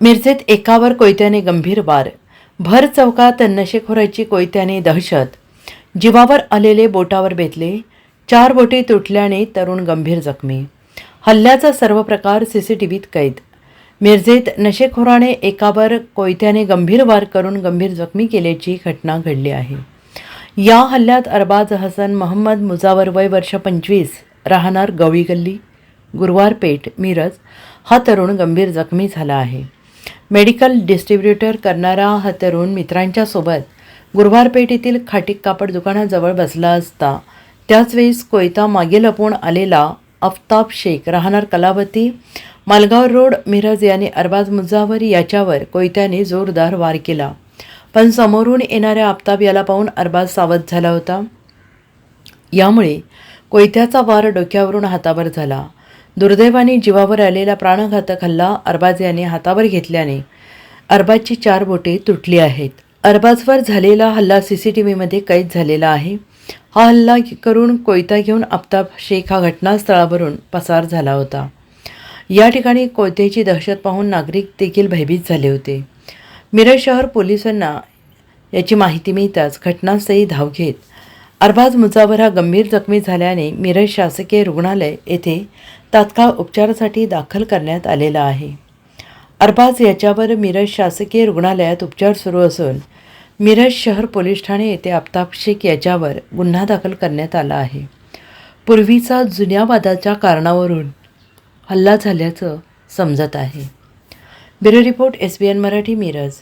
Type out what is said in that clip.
मिरजेत एकावर कोयत्याने गंभीर वार. भर चौकात नशेखोराची कोयत्याने दहशत. जीवावर आलेले बोटावर बेतले चार बोटे तुटल्याने तरुण गंभीर जखमी. हल्ल्याचा सर्व प्रकार सी सी टी व्हीत कैद. मिरजेत नशेखोराने एकावर कोयत्याने गंभीर वार करून गंभीर जखमी केल्याची घटना घडली आहे. या हल्ल्यात अरबाज हसन मोहम्मद मुजावर वय वर्ष पंचवीस राहणार गवळी गल्ली गुरुवार पेठ मिरज हा तरुण गंभीर जखमी झाला आहे. मेडिकल डिस्ट्रीब्युटर करणारा हा तरुण मित्रांच्या सोबत गुरुवार येथील खाटीक कापड दुकानाजवळ बसला असता. त्याच वेळेस कोयता मागे लपवून आलेला अफताब शेख राहणार कलावती मालगाव रोड मिरज याने अरबाज मुजावर याच्यावर कोयत्याने जोरदार वार केला. पण समोरून येणाऱ्या आफताब याला पाहून अरबाज सावध झाला होता. यामुळे कोयत्याचा वार डोक्यावरून हातावर झाला. दुर्दैवाने जीवावर आलेला प्राणघातक हल्ला अरबाज याने हातावर घेतल्याने अरबाजची चार बोटे तुटली आहेत. अरबाजवर झालेला हल्ला सी सी टी व्हीमध्ये कैद झालेला आहे. हा हल्ला करून कोयता घेऊन आफताब शेख हा घटनास्थळावरून पसार झाला होता. या ठिकाणी कोयत्याची दहशत पाहून नागरिक देखील भयभीत झाले होते. मिरज शहर पोलिसांना याची माहिती मिळताच घटनास्थळी धाव घेत अरबाज मुजावर हा गंभीर जखमी झाल्याने मिरज शासकीय रुग्णालय येथे तात्काळ उपचारासाठी दाखल करण्यात आलेला आहे. अरबाज याच्यावर मिरज शासकीय रुग्णालयात उपचार सुरू असून मिरज शहर पोलीस ठाणे येथे आफताब शेख याच्यावर गुन्हा दाखल करण्यात आला आहे. पूर्वीचा जुन्या वादाच्या कारणावरून हल्ला झाल्याचं समजत आहे. Bureau report S B N Marathi Miraj.